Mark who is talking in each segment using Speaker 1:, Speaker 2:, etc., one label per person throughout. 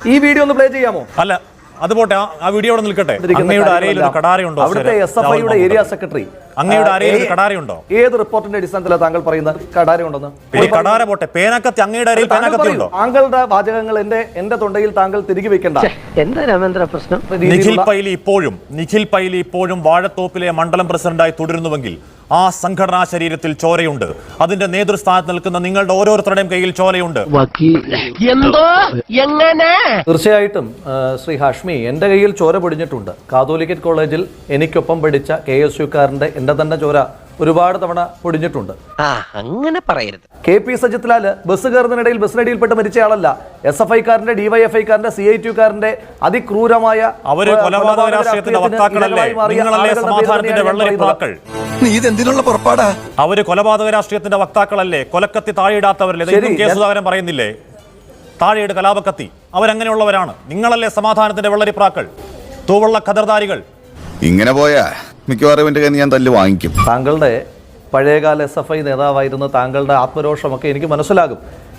Speaker 1: ഈ വീഡിയോ ഒന്ന് പ്ലേ ചെയ്യാമോ?
Speaker 2: അല്ല അത് പോട്ടെ. ആ- വീഡിയോ അവിടെ നിൽക്കട്ടെ. അങ്ങയുടെ അരയിൽ ഒരു കടാരയുണ്ടോ
Speaker 1: അവിടുത്തെ എസ് എഫ് ഐയുടെ ഏരിയ സെക്രട്ടറി
Speaker 2: അങ്ങയുടെ അരയിൽ ഒരു കടാരയുണ്ടോ
Speaker 1: ഏത് റിപ്പോർട്ടിന്റെ അടിസ്ഥാനത്തിലാണ് താങ്കൾ പറയുന്നത്? കടാരയുണ്ടെന്ന്
Speaker 2: കടാര പോട്ടെ. പേനക്കത്തി അങ്ങയുടെ അരയിൽ പേനക്കത്തി ഉണ്ടോ?
Speaker 1: താങ്കളുടെ വാചകങ്ങൾ എന്റെ എന്റെ തൊണ്ടയിൽ താങ്കൾ തിരികെ വെക്കണ്ട.
Speaker 3: എന്താ രാമേന്ദ്ര പ്രശ്നം?
Speaker 2: നിഖിൽ പൈലി ഇപ്പോഴും നിഖിൽ പൈലി ഇപ്പോഴും വാഴത്തോപ്പിലെ മണ്ഡലം പ്രസിഡന്റായി തുടരുന്നുവെങ്കിൽ ആ സംഘടനാ ശരീരത്തിൽ ചോരയുണ്ട്. അതിന്റെ നേതൃസ്ഥാനത്ത് നിൽക്കുന്ന നിങ്ങളുടെ ഓരോരുത്തരുടെയും കയ്യിൽ ചോരയുണ്ട്.
Speaker 3: എന്തോ? എങ്ങനെ?
Speaker 1: തീർച്ചയായിട്ടും ശ്രീ ഹാഷ്മി എന്റെ കയ്യിൽ ചോര പൊടിഞ്ഞിട്ടുണ്ട്. കാതോലിക്കറ്റ് കോളേജിൽ എനിക്കൊപ്പം പഠിച്ച കെ എസ് യുക്കാരന്റെ എന്റെ തന്നെ ചോര ഒരുപാട് തവണ പൊടിഞ്ഞിട്ടുണ്ട്.
Speaker 3: ആ അങ്ങനെ പറയരുത്.
Speaker 1: കെ പി സജിത്ലാൽ ബസ് കയറുന്നതിനിടയിൽ ബസ്സിനടിയിൽപ്പെട്ട് മരിച്ചയാളല്ല എസ് എഫ് ഐക്കാരന്റെ ഡിവൈഎഫ്ഐക്കാരന്റെ സി ഐ ടിക്കാരന്റെ അതിക്രൂരമായ അവർ
Speaker 2: കൊലപാതക രാഷ്ട്രീയത്തിന്റെ
Speaker 1: രാഷ്ട്രീയത്തിന്
Speaker 2: വക്താക്കളല്ലേ? കൊലക്കത്തി താഴെയിടാത്തവരല്ലേ? കെ സുധാകരൻ പറയുന്നില്ലേ? താഴെയുടെ കലാപക്കത്തി. അവരങ്ങനെയുള്ളവരാണ്. നിങ്ങളല്ലേ സമാധാനത്തിന്റെ വെള്ളരിപ്രാക്കൾ തൂവള്ള ഖദർദാരികൾ.
Speaker 4: ഇങ്ങനെ പോയാ മിക്കവാറും എന്റെ കയ്യിൽ ഞാൻ തല്ല് വാങ്ങിക്കും.
Speaker 1: താങ്കളുടെ പഴയകാല എസ് എഫ് ഐ നേതാവായിരുന്ന താങ്കളുടെ ആത്മരോഷമൊക്കെ എനിക്ക് മനസ്സിലാകും.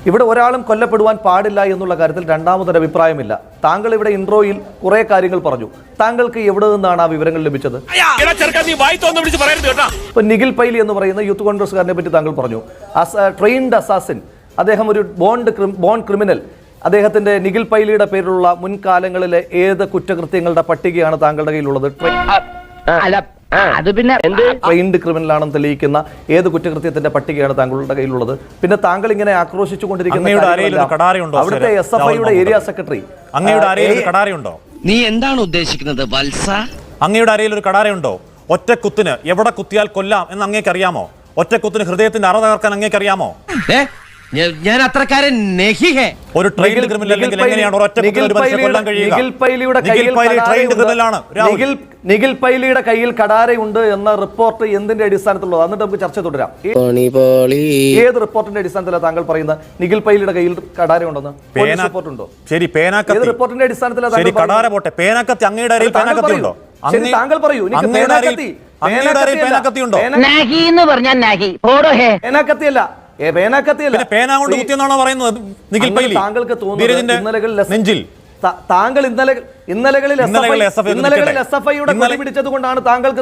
Speaker 1: ഇവിടെ ഒരാളും കൊല്ലപ്പെടുവാൻ പാടില്ല എന്നുള്ള കാര്യത്തിൽ രണ്ടാമതൊരു അഭിപ്രായമില്ല. താങ്കൾ ഇവിടെ ഇൻട്രോയിൽ കുറെ കാര്യങ്ങൾ പറഞ്ഞു. താങ്കൾക്ക് എവിടെ നിന്നാണ് ആ വിവരങ്ങൾ ലഭിച്ചത്? ഇപ്പൊ നിഖിൽ പൈലി എന്ന് പറയുന്ന യൂത്ത് കോൺഗ്രസ്സുകാരനെ പറ്റി താങ്കൾ പറഞ്ഞു. ട്രെയിൻഡ് അസാസിൻ അദ്ദേഹം ഒരു ബോണ്ട് ബോൺ ക്രിമിനൽ അദ്ദേഹത്തിന്റെ നിഖിൽ പൈലിയുടെ പേരിലുള്ള മുൻകാലങ്ങളിലെ ഏത് കുറ്റകൃത്യങ്ങളുടെ പട്ടികയാണ് താങ്കളുടെ കയ്യിലുള്ളത്?
Speaker 3: അല്ല അത് പിന്നെ എന്ത്?
Speaker 1: ട്രെയിൻഡ് ക്രിമിനൽ ആണെന്ന് തെളിയിക്കുന്ന ഏത് കുറ്റകൃത്യത്തിന്റെ പട്ടികയാണ് താങ്കളുടെ കയ്യിലുള്ളത്. പിന്നെ താങ്കൾ ഇങ്ങനെ ആക്രോശിച്ചു കൊണ്ടിരിക്കുന്ന അവിടുത്തെ എസ് എഫ് ഐയുടെ ഏരിയ സെക്രട്ടറി.
Speaker 2: അങ്ങയുടെ കടാരയുണ്ടോ?
Speaker 5: നീ എന്താണ് ഉദ്ദേശിക്കുന്നത് വത്സ?
Speaker 2: അങ്ങയുടെ അരയിൽ ഒരു കടാരയുണ്ടോ? ഒറ്റ കുത്തിന് എവിടെ കുത്തിയാൽ കൊല്ലാം എന്ന് അങ്ങേക്കറിയാമോ ഒറ്റ കുത്തിന് ഹൃദയത്തിന്റെ അറ തകർക്കാൻ അങ്ങേക്ക് അറിയാമോ?
Speaker 5: ഞാൻ അത്രക്കാരൻ
Speaker 2: ഒരു
Speaker 1: ട്രെയിനിൽ
Speaker 2: ക്രിമിനൽ അല്ലെങ്കിൽ എങ്ങനെയാണ് ഒരു ഒറ്റ ഒരു മനുഷ്യനെ
Speaker 1: പൈലിയുടെ-
Speaker 2: കൊല്ലാൻ കഴിയുക?
Speaker 1: നിഖിൽ പൈലിയുടെ
Speaker 2: നിഖിൽ പൈലി
Speaker 1: കടാരയുണ്ട്.
Speaker 2: ക്രിമിനലാണ് രാഹുൽ.
Speaker 1: നിഖിൽ നിഖിൽ പൈലിയുടെ കയ്യിൽ കടാരയുണ്ട് എന്ന റിപ്പോർട്ട് എന്തിന്റെ അടിസ്ഥാനത്തിലുള്ളത്? എന്നിട്ട് നമുക്ക് ചർച്ച തുടരാം. ഏത് റിപ്പോർട്ടിന്റെ അടിസ്ഥാനത്തിലാണ് താങ്കൾ പറയുന്നത്? നിഖിൽ പൈലിയുടെ കയ്യിൽ കടാരയുണ്ടെന്ന്
Speaker 2: പേന-
Speaker 1: റിപ്പോർട്ട് ഉണ്ടോ
Speaker 2: ശരി
Speaker 1: ഏത് റിപ്പോർട്ടിന്റെ അടിസ്ഥാനത്തിലാണ്
Speaker 2: ശരി
Speaker 1: താങ്കൾ
Speaker 2: കടാര പോട്ടെ. പേനാക്കത്തി അങ്ങയുടെ അരയിൽ പേനാക്കത്തി
Speaker 1: പറയൂ.
Speaker 2: ഉണ്ടോ?
Speaker 1: ശരി, താങ്കൾ പറയൂ. എനിക്ക്
Speaker 2: അങ്ങയുടെ അരയിൽ
Speaker 1: പേനാക്കത്തി-
Speaker 2: അങ്ങയുടെ അരയിൽ. പേനാക്കത്തി ഉണ്ടോ?
Speaker 1: പേന-
Speaker 3: നാഹി
Speaker 2: പേന കൊണ്ട് കുത്തിയെന്നാണോ പറയുന്നത്? നിഖിൽ പൈലി.
Speaker 1: താങ്കൾക്ക് തോന്നുന്നത് ഇന്നലകളിൽ
Speaker 2: നെഞ്ചിൽ.
Speaker 1: താങ്കൾ ഇന്നലെ ഇന്നലകളിൽ
Speaker 2: ഇന്നലകളിൽ എസ് എഫ്
Speaker 1: ഐയുടെ കൊടി പിടിച്ചത് കൊണ്ടാണ് താങ്കൾക്ക്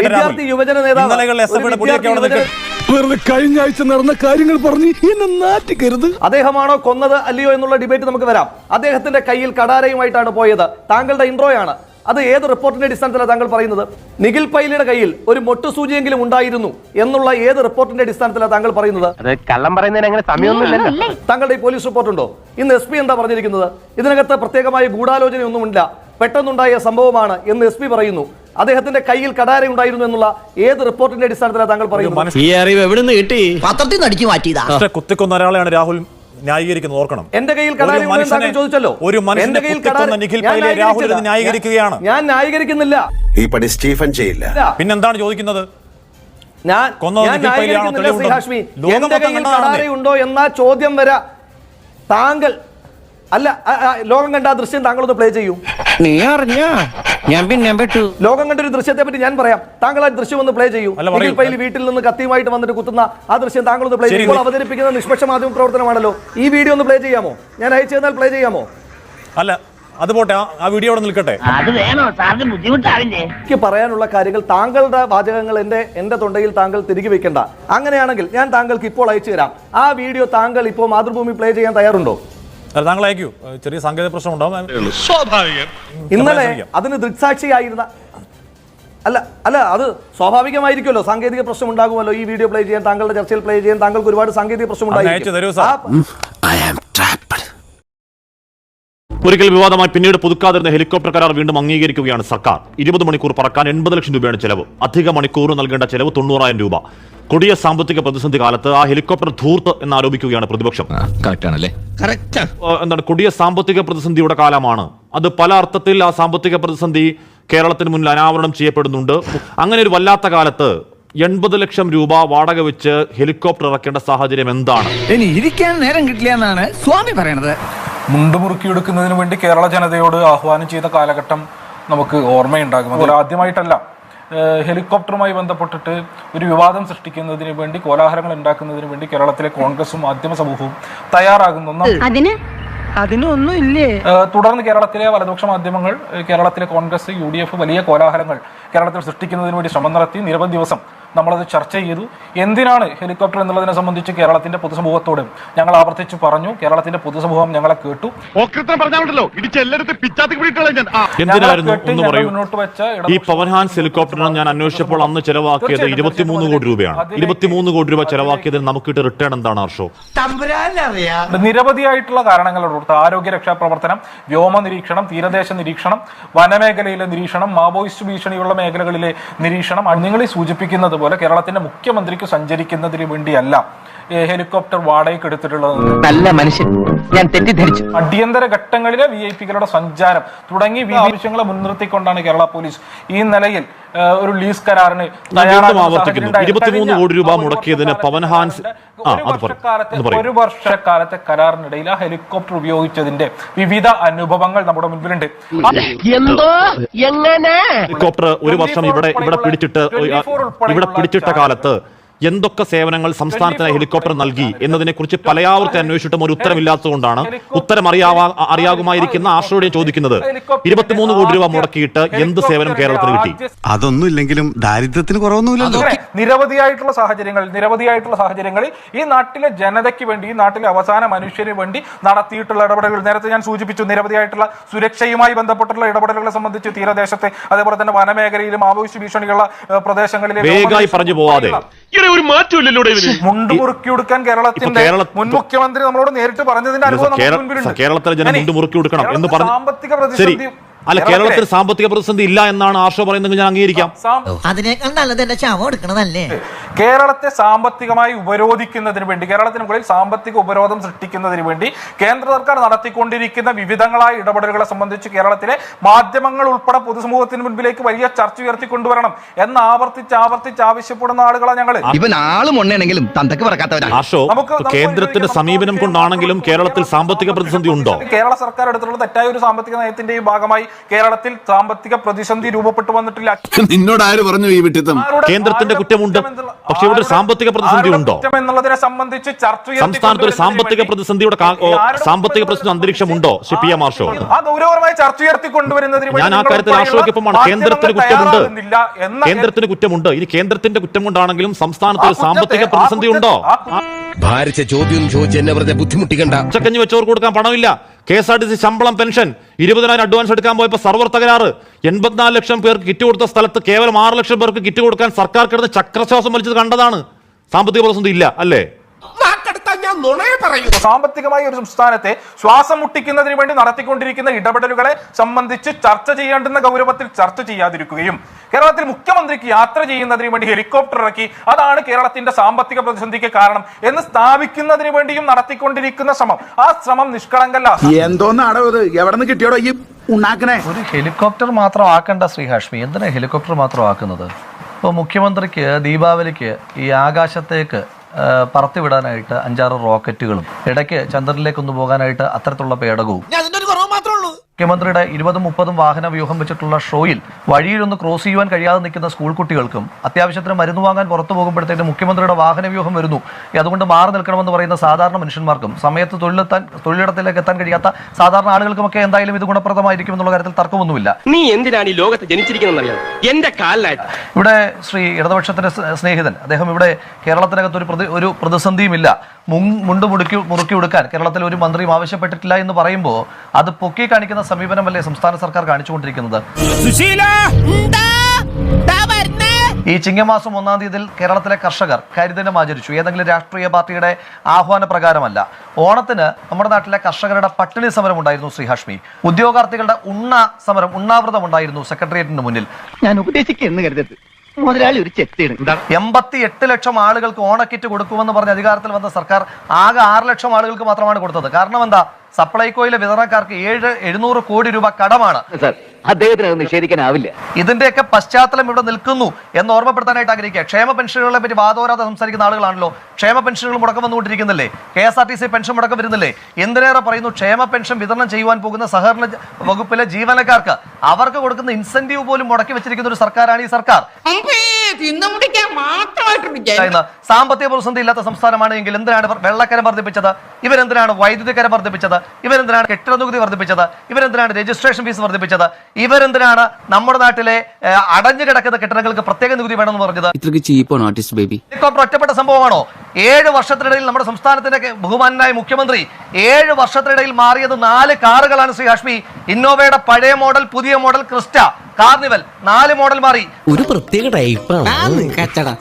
Speaker 1: വിദ്യാർത്ഥി. യുവജന നേതാവ്
Speaker 4: വെറുതെ കഴിഞ്ഞ ആഴ്ച നടന്ന കാര്യങ്ങൾ പറഞ്ഞ് എന്നെ നാറ്റിക്കരുത്.
Speaker 1: അദ്ദേഹമാണോ കൊന്നത് അല്ലയോ എന്നുള്ള ഡിബേറ്റ് നമുക്ക് വരാം. അദ്ദേഹത്തിന്റെ കയ്യിൽ കടാരയുമായിട്ടാണ് പോയത്. താങ്കളുടെ ഇൻട്രോയാണ് അത് ഏത് റിപ്പോർട്ടിന്റെ അടിസ്ഥാനത്തിലാണ് താങ്കൾ പറയുന്നത്? നിഖിൽ പൈലിയുടെ കയ്യിൽ ഒരു മൊട്ടു മൊട്ടുസൂചിയെങ്കിലും ഉണ്ടായിരുന്നു എന്നുള്ള ഏത് റിപ്പോർട്ടിന്റെ അടിസ്ഥാനത്തിലാണ് താങ്കൾ പറയുന്നത്?
Speaker 3: അത് കള്ളം പറയുന്നതിന്
Speaker 1: താങ്കളുടെ ഈ പോലീസ് റിപ്പോർട്ടുണ്ടോ? ഇന്ന് എസ് പി എന്താ പറഞ്ഞിരിക്കുന്നത്? ഇതിനകത്ത് പ്രത്യേകമായ ഗൂഢാലോചനയൊന്നുമില്ല. പെട്ടെന്നുണ്ടായ സംഭവമാണ് എന്ന് എസ് പി പറയുന്നു. അദ്ദേഹത്തിന്റെ കയ്യിൽ കടാര ഉണ്ടായിരുന്നു എന്നുള്ള ഏത് റിപ്പോർട്ടിന്റെ അടിസ്ഥാനത്തിലാണ് താങ്കൾ പറയുന്നത്?
Speaker 5: ഈ അറിവ് എവിടെ നിന്ന് കിട്ടി?
Speaker 6: പത്രത്തിൽ നിന്ന് അടിച്ചു മാറ്റിയതാ.
Speaker 2: കുത്തിക്കൊന്ന ഒരാളെയാണ് രാഹുൽ ന്യായീകരിക്കുന്നത് ഓർക്കണം.
Speaker 1: എന്റെ കയ്യിൽ ചോദിച്ചല്ലോ?
Speaker 2: ഒരു മനുഷ്യനെ
Speaker 1: എന്റെ കയ്യിൽ
Speaker 2: കുത്തിക്കൊന്ന
Speaker 1: കടാര- ഞാൻ
Speaker 2: പൈലെ രാഹുൽ. ന്യായീകരിക്കുകയാണ്.
Speaker 1: ഞാൻ ന്യായീകരിക്കുന്നില്ല.
Speaker 7: ഈ പടി സ്റ്റീഫൻ ചെയ്യില്ല.
Speaker 2: പിന്നെന്താണ് ചോദിക്കുന്നത്?
Speaker 1: ഞാൻ? ഹാഷ്മി. എന്റെ കയ്യിൽ കടാരയുണ്ടോ എന്ന ചോദ്യം വരാ. താങ്കൾ അല്ല ലോകം കണ്ട ദൃശ്യം താങ്കളൊന്ന് പ്ലേ ചെയ്യൂ.
Speaker 5: നീ അറിഞ്ഞ ഞാൻ പിന്നെ പെട്ടു
Speaker 1: ലോകം കണ്ട ഒരു ദൃശ്യത്തെ പറ്റി ഞാൻ പറയാം. താങ്കൾ ആ ദൃശ്യം ഒന്ന് പ്ലേ ചെയ്യൂ.
Speaker 2: അല്ല, പറയൂ.
Speaker 1: നിഖിൽ പൈലി വീട്ടിൽ നിന്ന് കത്തിയുമായിട്ട് വന്നിട്ട് കുത്തുന്ന ആ ദൃശ്യം താങ്കൾ ഒന്ന് പ്ലേ
Speaker 2: ശരി,
Speaker 1: ചെയ്യും ഇപ്പോൾ അവതരിപ്പിക്കുന്ന നിഷ്പക്ഷ മാധ്യമ പ്രവർത്തനമാണല്ലോ. ഈ വീഡിയോ ഒന്ന് പ്ലേ ചെയ്യാമോ? ഞാൻ അയച്ചു തന്നാൽ പ്ലേ ചെയ്യാമോ?
Speaker 2: അല്ല അത് പോട്ടെ. ആ- ആ വീഡിയോ അവിടെ നിൽക്കട്ടെ.
Speaker 3: അത് വേണോ? സാറിന് ബുദ്ധിമുട്ടാവില്ലേ?
Speaker 1: എനിക്ക് പറയാനുള്ള കാര്യങ്ങൾ താങ്കളുടെ വാചകങ്ങൾ എന്റെ എന്റെ തൊണ്ടയിൽ താങ്കൾ തിരികെ വെക്കണ്ട. അങ്ങനെയാണെങ്കിൽ ഞാൻ താങ്കൾക്ക് ഇപ്പോൾ അയച്ചു തരാം. ആ വീഡിയോ താങ്കൾ ഇപ്പോൾ മാതൃഭൂമി പ്ലേ ചെയ്യാൻ തയ്യാറുണ്ടോ?
Speaker 2: അല്ല താങ്കൾ അയക്കൂ. ചെറിയ സാങ്കേതിക പ്രശ്നം ഉണ്ടാവും.
Speaker 1: ഇന്നലെ
Speaker 2: ശ്രമിക്കാം.
Speaker 1: അതിന് ദൃക്സാക്ഷിയായിരുന്ന അല്ല അല്ല അത് സ്വാഭാവികമായിരിക്കുമല്ലോ. സാങ്കേതിക പ്രശ്നം ഉണ്ടാകുമല്ലോ ഈ വീഡിയോ പ്ലേ ചെയ്യാൻ താങ്കളുടെ ചർച്ചയിൽ പ്ലേ ചെയ്യാൻ. താങ്കൾക്ക് ഒരുപാട് സാങ്കേതിക പ്രശ്നം
Speaker 2: ഒരിക്കൽ വിവാദമായി പിന്നീട് പുതുക്കാതിരുന്ന ഹെലികോപ്റ്റർ കരാർ വീണ്ടും അംഗീകരിക്കുകയാണ് സർക്കാർ. ഇരുപത് മണിക്കൂർ പറക്കാൻ എൺപത് ലക്ഷം രൂപയാണ് ചെലവ്. അധിക മണിക്കൂർ നൽകേണ്ട ചെലവ് തൊണ്ണൂറായിരം രൂപ. കൊടിയ സാമ്പത്തിക പ്രതിസന്ധി കാലത്ത് ആ ഹെലികോപ്റ്റർ ധൂർത്ത് എന്ന് ആരോപിക്കുകയാണ് പ്രതിപക്ഷം എന്താണ് കൊടിയ സാമ്പത്തിക പ്രതിസന്ധിയുടെ കാലമാണ്. അത് പല അർത്ഥത്തിൽ ആ സാമ്പത്തിക പ്രതിസന്ധി കേരളത്തിന് മുന്നിൽ അനാവരണം ചെയ്യപ്പെടുന്നുണ്ട്. അങ്ങനെ ഒരു വല്ലാത്ത കാലത്ത് എൺപത് ലക്ഷം രൂപ വാടക വെച്ച് ഹെലികോപ്റ്റർ ഇറക്കേണ്ട സാഹചര്യം എന്താണ്?
Speaker 6: ഇനി ഇരിക്കാൻ നേരം കിട്ടില്ല എന്നാണ് സ്വാമി പറയണത്.
Speaker 8: മുണ്ട് മുറുക്കിയെടുക്കുന്നതിന് വേണ്ടി കേരള ജനതയോട് ആഹ്വാനം ചെയ്ത കാലഘട്ടം നമുക്ക് ഓർമ്മയുണ്ടാകും. അതുപോലെ ആദ്യമായിട്ടല്ല ഹെലികോപ്റ്ററുമായി ബന്ധപ്പെട്ടിട്ട് ഒരു വിവാദം സൃഷ്ടിക്കുന്നതിന് വേണ്ടി കോലാഹലങ്ങൾ ഉണ്ടാക്കുന്നതിന് വേണ്ടി കേരളത്തിലെ കോൺഗ്രസും മാധ്യമ സമൂഹവും തയ്യാറാകുന്ന.
Speaker 9: അതിന്?
Speaker 3: അതിനൊന്നും ഇല്ലേ?
Speaker 8: തുടർന്ന് കേരളത്തിലെ വലതുപക്ഷ മാധ്യമങ്ങൾ കേരളത്തിലെ കോൺഗ്രസ് യു ഡി എഫ് വലിയ കോലാഹലങ്ങൾ കേരളത്തിൽ സൃഷ്ടിക്കുന്നതിന് വേണ്ടി ശ്രമം നടത്തി നിരവധി ദിവസം നമ്മളത് ചർച്ച ചെയ്തു. എന്തിനാണ് ഹെലികോപ്റ്റർ എന്നുള്ളതിനെ സംബന്ധിച്ച് കേരളത്തിന്റെ പൊതുസമൂഹത്തോട് ഞങ്ങൾ ആവർത്തിച്ച് പറഞ്ഞു. കേരളത്തിന്റെ പൊതുസമൂഹം ഞങ്ങളെ കേട്ടു. മുന്നോട്ട് വെച്ച
Speaker 2: ഈ
Speaker 8: പവൻഹാൻസ്
Speaker 2: പവൻ ഹാൻസ് ഹെലികോപ്റ്ററിന് ഞാൻ അന്വേഷിച്ചപ്പോൾ അന്ന് ചെലവാക്കിയത് ഇരുപത്തിമൂന്ന് കോടി രൂപയാണ്. ഇരുപത്തിമൂന്ന് കോടി രൂപ ചെലവാക്കിയതിന് നമുക്ക് കിട്ടിയ റിട്ടേൺ എന്താണ് ഹർഷോ?
Speaker 8: നിരവധിയായിട്ടുള്ള കാരണങ്ങളോട് ആരോഗ്യ രക്ഷാ പ്രവർത്തനം വ്യോമ നിരീക്ഷണം തീരദേശ നിരീക്ഷണം വനമേഖലയിലെ നിരീക്ഷണം മാവോയിസ്റ്റ് ഭീഷണിയുള്ള മേഖലകളിലെ നിരീക്ഷണം നിങ്ങൾ സൂചിപ്പിക്കുന്നത് പോലെ കേരളത്തിന്റെ മുഖ്യമന്ത്രിക്ക് സഞ്ചരിക്കുന്നതിന് വേണ്ടിയല്ല ഹെലികോപ്റ്റർ വാടകയ്ക്ക് എടുത്തിട്ടുള്ളത്
Speaker 3: നല്ല മനുഷ്യൻ. ഞാൻ തെറ്റിദ്ധരിച്ചു.
Speaker 8: അടിയന്തര ഘട്ടങ്ങളിലെ വി ഐ പികളുടെ സഞ്ചാരം തുടങ്ങി വിവിധ ആവശ്യങ്ങളെ മുൻനിർത്തിക്കൊണ്ടാണ് കേരള പോലീസ് ഈ നിലയിൽ ഒരു ലീസ് കരാറിന്
Speaker 2: 23 കോടി രൂപ
Speaker 8: ഒരു
Speaker 2: മുടക്കിയതിന്
Speaker 8: വർഷക്കാലത്തെ
Speaker 2: പവൻ ഹാൻസ്
Speaker 8: ഒരു വർഷക്കാലത്തെ. കരാറിനിടയിൽ ആ ഹെലികോപ്റ്റർ ഉപയോഗിച്ചതിന്റെ വിവിധ അനുഭവങ്ങൾ നമ്മുടെ മുൻപിലുണ്ട്.
Speaker 3: എന്തോ? എങ്ങനെ?
Speaker 2: ഹെലികോപ്റ്റർ ഒരു വർഷം ഇവിടെ ഇവിടെ പിടിച്ചിട്ട് ഇവിടെ പിടിച്ചിട്ട കാലത്ത് എന്തൊക്കെ സേവനങ്ങൾ സംസ്ഥാനത്തിന് ഹെലികോപ്റ്റർ നൽകി എന്നതിനെ കുറിച്ച് പലയാവർത്തി അന്വേഷിച്ചിട്ടും ഒരു ഉത്തരമില്ലാത്തതുകൊണ്ടാണ് ഉത്തരം അറിയാവാ അറിയാകുമായിരിക്കുന്ന ആശ്രയോടെ ചോദിക്കുന്നത്. ഇരുപത്തിമൂന്ന് കോടി രൂപ മുടക്കിയിട്ട് എന്ത് സേവനം കേരളത്തിന് കിട്ടി?
Speaker 7: അതൊന്നും ഇല്ലെങ്കിലും ദാരിദ്ര്യത്തിന് കുറവൊന്നുമില്ലല്ലോ.
Speaker 8: നിരവധിയായിട്ടുള്ള സാഹചര്യങ്ങൾ നിരവധിയായിട്ടുള്ള സാഹചര്യങ്ങളിൽ ഈ നാട്ടിലെ ജനതയ്ക്ക് വേണ്ടി ഈ നാട്ടിലെ അവസാന മനുഷ്യന് വേണ്ടി നടത്തിയിട്ടുള്ള ഇടപെടലുകൾ. നേരത്തെ ഞാൻ സൂചിപ്പിച്ചു നിരവധിയായിട്ടുള്ള സുരക്ഷയുമായി ബന്ധപ്പെട്ടുള്ള ഇടപെടലുകളെ സംബന്ധിച്ച് തീരദേശത്തെ അതേപോലെ തന്നെ വനമേഖലയിലും ആവശ്യ ഭീഷണിയുള്ള പ്രദേശങ്ങളിലെ
Speaker 2: വേഗമായി പറഞ്ഞു പോവാതെ.
Speaker 8: മുണ്ട് മുറുക്കി കൊടുക്കാൻ കേരളത്തിന്റെ
Speaker 2: കേരള-
Speaker 8: മുൻ മുഖ്യമന്ത്രി നമ്മളോട് നേരിട്ട് പറഞ്ഞതിന്റെ അനുഭവം നമുക്ക്
Speaker 2: കേരള-
Speaker 8: മുൻപിലുണ്ട്.
Speaker 2: കേരളത്തിലെ ജനം മുണ്ട് മുറുക്കി കൊടുക്കണം എന്ന് പറഞ്ഞു
Speaker 8: സാമ്പത്തിക പ്രതിസന്ധി
Speaker 2: അല്ല കേരളത്തിൽ സാമ്പത്തിക പ്രതിസന്ധി ഇല്ല എന്നാണ് ആർഷോ പറയുന്നത് ഞാൻ അംഗീകരിക്കാം.
Speaker 6: അതിനേക്കാൾ നല്ലത് എന്റെ ശവം എടുക്കണതല്ലേ?
Speaker 8: കേരളത്തെ സാമ്പത്തികമായി ഉപരോധിക്കുന്നതിന് വേണ്ടി കേരളത്തിന് മുകളിൽ സാമ്പത്തിക ഉപരോധം സൃഷ്ടിക്കുന്നതിന് വേണ്ടി കേന്ദ്ര സർക്കാർ നടത്തിക്കൊണ്ടിരിക്കുന്ന വിവിധങ്ങളായ ഇടപെടലുകളെ സംബന്ധിച്ച് കേരളത്തിലെ മാധ്യമങ്ങൾ ഉൾപ്പെടെ പൊതുസമൂഹത്തിന് മുൻപിലേക്ക് വലിയ ചർച്ച ഉയർത്തിക്കൊണ്ടുവരണം എന്ന് ആവർത്തിച്ച് ആവർത്തിച്ച് ആവശ്യപ്പെടുന്ന ആളുകളാണ് ഞങ്ങൾ
Speaker 5: ഇവൻ ആൾ
Speaker 2: ആർഷോ കേന്ദ്രത്തിന്റെ സമീപനം കൊണ്ടാണെങ്കിലും കേരളത്തിൽ സാമ്പത്തിക പ്രതിസന്ധി ഉണ്ടോ?
Speaker 8: കേരള സർക്കാർ എടുത്തിട്ടുള്ള തെറ്റായ ഒരു സാമ്പത്തിക നയത്തിന്റെയും ഭാഗമായി കേരളത്തിൽ സാമ്പത്തിക പ്രതിസന്ധി രൂപപ്പെട്ടു വന്നിട്ടില്ല.
Speaker 4: നിന്നോട് ആര് പറഞ്ഞു ഈ വിട്ടിത്തം?
Speaker 2: കേന്ദ്രത്തിന്റെ കുറ്റമുണ്ട്.
Speaker 8: കുറ്റം
Speaker 2: പക്ഷേ ഇവിടെ ഒരു സാമ്പത്തിക പ്രതിസന്ധി ഉണ്ടോ?
Speaker 8: എന്നുള്ളതിനെ സംബന്ധിച്ച് ചർച്ച
Speaker 2: സംസ്ഥാനത്ത് ഒരു സാമ്പത്തിക പ്രതിസന്ധിയുടെ സാമ്പത്തിക പ്രതിസന്ധി അന്തരീക്ഷം ഉണ്ടോ ശ്രീ പി എം ആർഷോ
Speaker 8: ഗൗരവമായി ചർച്ച ഉയർത്തിക്കൊണ്ടുവരുന്നതിന്
Speaker 2: ഞാൻ ആ കാര്യത്തിൽ
Speaker 8: ഉൾപ്പെടെയുള്ള
Speaker 2: കേന്ദ്രത്തിന് കുറ്റമുണ്ട്.
Speaker 8: എന്ന
Speaker 2: കേന്ദ്രത്തിന് കുറ്റമുണ്ട്. ഇനി കേന്ദ്രത്തിന്റെ കുറ്റം കൊണ്ടാണെങ്കിലും സംസ്ഥാനത്ത് ഒരു സാമ്പത്തിക പ്രതിസന്ധി ഉണ്ടോ?
Speaker 5: ഭാരിച്ച ചോദ്യം ചോദിച്ച് എന്നെ വെറുതെ ബുദ്ധിമുട്ടിക്കണ്ട.
Speaker 2: ഉച്ചക്കഞ്ഞ് വെച്ചവർക്ക് കൊടുക്കാൻ പണമില്ല. K S R T C ശമ്പളം പെൻഷൻ ഇരുപതിനായിരം അഡ്വാൻസ് എടുക്കാൻ പോയപ്പോൾ സർവർ തകരാറ്. എൺപത്തിനാല് ലക്ഷം പേർക്ക് കിറ്റ് കൊടുത്ത സ്ഥലത്ത് കേവലം ആറ് ലക്ഷം പേർക്ക് കിറ്റ് കൊടുക്കാൻ സർക്കാർ കിടന്ന് ചക്രശ്വാസം വലിച്ചത് കണ്ടതാണ്. സാമ്പത്തിക പ്രതിസന്ധി ഇല്ല അല്ലേ?
Speaker 8: സാമ്പത്തികമായി ഒരു സംസ്ഥാനത്തെ ശ്വാസം മുട്ടിക്കുന്നതിന് വേണ്ടി നടത്തിക്കൊണ്ടിരിക്കുന്ന ഇടപെടലുകളെ സംബന്ധിച്ച് ചർച്ച ചെയ്യേണ്ടുന്ന ഗൗരവത്തിൽ ചർച്ച ചെയ്യാതിരിക്കുകയും കേരളത്തിൽ മുഖ്യമന്ത്രിക്ക് യാത്ര ചെയ്യുന്നതിന് വേണ്ടി ഹെലികോപ്റ്റർ ഇറക്കി അതാണ് കേരളത്തിന്റെ സാമ്പത്തിക പ്രതിസന്ധിക്ക് കാരണം എന്ന് സ്ഥാപിക്കുന്നതിന് വേണ്ടിയും നടത്തിക്കൊണ്ടിരിക്കുന്ന ശ്രമം. ആ ശ്രമം നിഷ്കളങ്കല്ല.
Speaker 4: എന്തോന്നാടോ ഇത് എവിടെ നിന്ന് കിട്ടിയോടോ ഈ ഉണ്ടാക്കണേ
Speaker 1: ഒരു ഹെലികോപ്റ്റർ മാത്രം ആക്കണ്ട ശ്രീ ഹാഷ്മി. എന്തിനാ ഹെലികോപ്റ്റർ മാത്രം ആക്കുന്നത്? ഇപ്പോൾ മുഖ്യമന്ത്രിക്ക് ദീപാവലിക്ക് ഈ ആകാശത്തേക്ക് പറത്തിവിടാനായിട്ട് അഞ്ചാറ് റോക്കറ്റുകളും. ഇടയ്ക്ക് ചന്ദ്രനിലേക്ക് ഒന്ന് പോകാനായിട്ട് അത്തരത്തിലുള്ള പേടകവും. മുഖ്യമന്ത്രിയുടെ ഇരുപതും മുപ്പതും വാഹന വ്യൂഹം വെച്ചിട്ടുള്ള ഷോയിൽ വഴിയിലൊന്ന് ക്രോസ് ചെയ്യുവാൻ കഴിയാതെ നിൽക്കുന്ന സ്കൂൾ കുട്ടികൾക്കും അത്യാവശ്യത്തിന് മരുന്ന് വാങ്ങാൻ പുറത്തു പോകുമ്പോഴത്തേക്കും മുഖ്യമന്ത്രിയുടെ വാഹന വ്യൂഹം വരുന്നു. അതുകൊണ്ട് മാറി നിൽക്കണമെന്ന് പറയുന്ന സാധാരണ മനുഷ്യന്മാർക്കും സമയത്ത് തൊഴിലെത്താൻ തൊഴിലിടത്തിലേക്ക് എത്താൻ കഴിയാത്ത സാധാരണ ആളുകൾക്കുമൊക്കെ എന്തായാലും ഇത് ഗുണപ്രദമായിരിക്കും എന്നുള്ള കാര്യത്തിൽ തർക്കമൊന്നുമില്ല.
Speaker 3: നീ എന്തിനാണ് ഈ ലോകത്ത് ജനിച്ചിരിക്കുന്നത് എന്റെ കാലിലായിട്ട്.
Speaker 1: ഇവിടെ ശ്രീ ഇടതുപക്ഷത്തിന്റെ സ്നേഹിതൻ അദ്ദേഹം ഇവിടെ കേരളത്തിനകത്ത് ഒരു പ്രതി ഒരു പ്രതിസന്ധിയുമില്ല. മുൻ മുണ്ട് മുടുക്കി മുറുക്കി കൊടുക്കാൻ കേരളത്തിൽ ഒരു മന്ത്രിയും ആവശ്യപ്പെട്ടിട്ടില്ല എന്ന് പറയുമ്പോൾ അത് പൊക്കി കാണിക്കുന്ന സമീപനമല്ലേ സംസ്ഥാന സർക്കാർ കാണിച്ചുകൊണ്ടിരിക്കുന്നത്? ഈ ചിങ്ങമാസം ഒന്നാം തീയതിയിൽ കേരളത്തിലെ കർഷകർ കരിദിനം ആചരിച്ചു. ഏതെങ്കിലും രാഷ്ട്രീയ പാർട്ടിയുടെ ആഹ്വാന പ്രകാരമല്ല. ഓണത്തിന് നമ്മുടെ നാട്ടിലെ കർഷകരുടെ പട്ടിണി സമരം ഉണ്ടായിരുന്നു ശ്രീ ഹാഷ്മി. ഉദ്യോഗാർത്ഥികളുടെ ഉണ്ണ സമരം ഉണ്ണാവൃതം ഉണ്ടായിരുന്നു സെക്രട്ടേറിയറ്റിന് മുന്നിൽ.
Speaker 3: ഞാൻ ഉപദേശിക്കുന്നു കരുതരുത്. മുതലാളി ഒരു ചെത്തിയാണ്.
Speaker 1: എൺപത്തി എട്ട് ലക്ഷം ആളുകൾക്ക് ഓണക്കിറ്റ് കൊടുക്കുമെന്ന് പറഞ്ഞ അധികാരത്തിൽ വന്ന സർക്കാർ ആകെ ആറ് ലക്ഷം ആളുകൾക്ക് മാത്രമാണ് കൊടുത്തത്. കാരണം എന്താ? സപ്ലൈകോയിലെ വിതരണക്കാർക്ക് ഏഴ് എഴുന്നൂറ് കോടി രൂപ കടമാണ്.
Speaker 3: അദ്ദേഹത്തിന് അത് നിഷേധിക്കാനാവില്ല.
Speaker 1: ഇതിന്റെയൊക്കെ പശ്ചാത്തലം ഇവിടെ നിൽക്കുന്നു എന്ന് ഓർമ്മപ്പെടുത്താനായിട്ട് ആഗ്രഹിക്കുക. ക്ഷേമ പെൻഷനുകളെ പറ്റി വാദോരാതെ സംസാരിക്കുന്ന ആളുകളാണല്ലോ. ക്ഷേമ പെൻഷനുകൾ മുടക്കം വന്നുകൊണ്ടിരിക്കുന്നില്ലേ? K S R T C pension മുടക്കം വരുന്നില്ലേ? എന്തിനേറെ പറയുന്നു ക്ഷേമ പെൻഷൻ വിതരണം ചെയ്യുവാൻ പോകുന്ന സഹകരണ വകുപ്പിലെ ജീവനക്കാർക്ക് അവർക്ക് കൊടുക്കുന്ന ഇൻസെന്റീവ് പോലും മുടക്കി വെച്ചിരിക്കുന്ന ഒരു സർക്കാരാണ് ഈ സർക്കാർ.
Speaker 9: തിന്നു മുടിക്കാൻ മാത്രമായിട്ടൊരു ജനം
Speaker 1: പറയുന്ന സാമ്പത്തിക പ്രതിസന്ധി ഇല്ലാത്ത സംസ്ഥാനമാണ് എങ്കിൽ എന്തിനാണ് വെള്ളക്കരം വർദ്ധിപ്പിച്ചത്? ഇവരെന്തിനാണ് വൈദ്യുതി കരം വർദ്ധിപ്പിച്ചത്? ഇവരെന്തിനാണ് കെട്ടിട നികുതി വർദ്ധിപ്പിച്ചത്? ഇവരെന്തിനാണ് രജിസ്ട്രേഷൻ ഫീസ് വർദ്ധിപ്പിച്ചത്? ഇവരെന്തിനാണ് നമ്മുടെ നാട്ടിലെ അടഞ്ഞു കിടക്കുന്ന കെട്ടിടങ്ങൾക്ക് പ്രത്യേക നികുതി വേണമെന്ന് പറഞ്ഞത്?
Speaker 10: ചീപ്പാണ് ആർട്ടിസ്റ്റ് ബേബി.
Speaker 1: ഹെലികോപ്റ്റർ ഒറ്റപ്പെട്ട സംഭവമാണോ? ഏഴ് വർഷത്തിനിടയിൽ നമ്മുടെ സംസ്ഥാനത്തിന്റെ ബഹുമാനായ മുഖ്യമന്ത്രി ഏഴ് വർഷത്തിനിടയിൽ മാറിയത് നാല് കാറുകളാണ് ശ്രീ ഹാഷ്മി. ഇന്നോവയുടെ പഴയ മോഡൽ പുതിയ മോഡൽ ക്രിസ്റ്റ കാർണിവൽ നാല് മോഡൽ മാറി.
Speaker 10: ഒരു പ്രത്യേക ടൈപ്പാണ്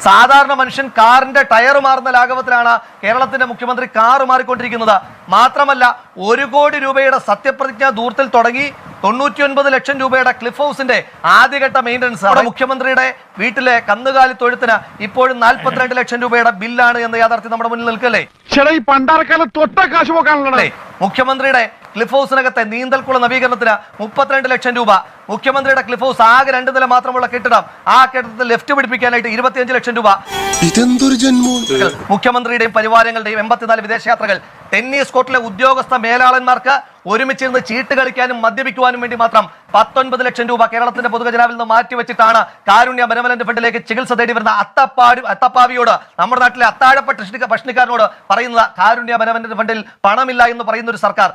Speaker 1: സാധാരണ മനുഷ്യൻ കാറിന്റെ ടയർ മാറുന്ന ലാഘവത്തിലാണ് കേരളത്തിന്റെ മുഖ്യമന്ത്രി കാർ മാറിക്കൊണ്ടിരിക്കുന്നത്. മാത്രമല്ല ഒരു കോടി രൂപയുടെ സത്യപ്രതിജ്ഞ ദൂരത്തിൽ തുടങ്ങി തൊണ്ണൂറ്റി ഒൻപത് ലക്ഷം രൂപയുടെ ക്ലിഫ് ഹൗസിന്റെ ആദ്യഘട്ട മെയിന്റനൻസ് അവിടെ മുഖ്യമന്ത്രിയുടെ വീട്ടിലെ കന്നുകാലി തൊഴുത്തിന് ഇപ്പോഴും നാൽപ്പത്തിരണ്ട് ലക്ഷം രൂപയുടെ ബില്ലാണ് എന്ന യാഥാർത്ഥ്യം നമ്മുടെ മുന്നിൽ നിൽക്കല്ലേ? മുഖ്യമന്ത്രിയുടെ ക്ലിഫ് ഹൗസിനകത്തെ നീന്തൽക്കുള നവീകരണത്തിന് മുപ്പത്തിരണ്ട് ലക്ഷം രൂപ. മുഖ്യമന്ത്രിയുടെ ക്ലിഫ് ഹൗസ് ആകെ രണ്ട് നില മാത്രമുള്ള കെട്ടിടം ആ കെട്ടിടത്തിൽ ലെഫ്റ്റ് പിടിപ്പിക്കാനായിട്ട് ഇരുപത്തിയഞ്ച് ലക്ഷം രൂപ.
Speaker 5: ഇതെന്തൊരു ജന്മം?
Speaker 1: മുഖ്യമന്ത്രിയുടെയും പരിവാരങ്ങളുടെയും എൺപത്തിനാല് വിദേശയാത്രകൾ ടെന്നീസ് കോർട്ടിലെ ഉദ്യോഗസ്ഥ മേലാളന്മാർക്ക് ഒരുമിച്ചിരുന്ന് ചീട്ട് കളിക്കാനും മദ്യപിക്കുവാനും വേണ്ടി മാത്രം പത്തൊൻപത് ലക്ഷം രൂപ കേരളത്തിന്റെ പൊതുഖജനാവിൽ നിന്ന് മാറ്റിവെച്ചിട്ടാണ് കാരുണ്യ ബനവലന്റെ ഫണ്ടിലേക്ക് ചികിത്സ തേടി വരുന്ന അത്തപ്പാടി അത്തപ്പാവിയോട് നമ്മുടെ നാട്ടിലെ അത്താഴപ്പെട്ട ഭക്ഷണി- ഭക്ഷണിക്കാരനോട് പറയുന്നത് കാരുണ്യ ബനവന്റെ ഫണ്ടിൽ പണമില്ല എന്ന് പറയുന്ന ഒരു സർക്കാർ.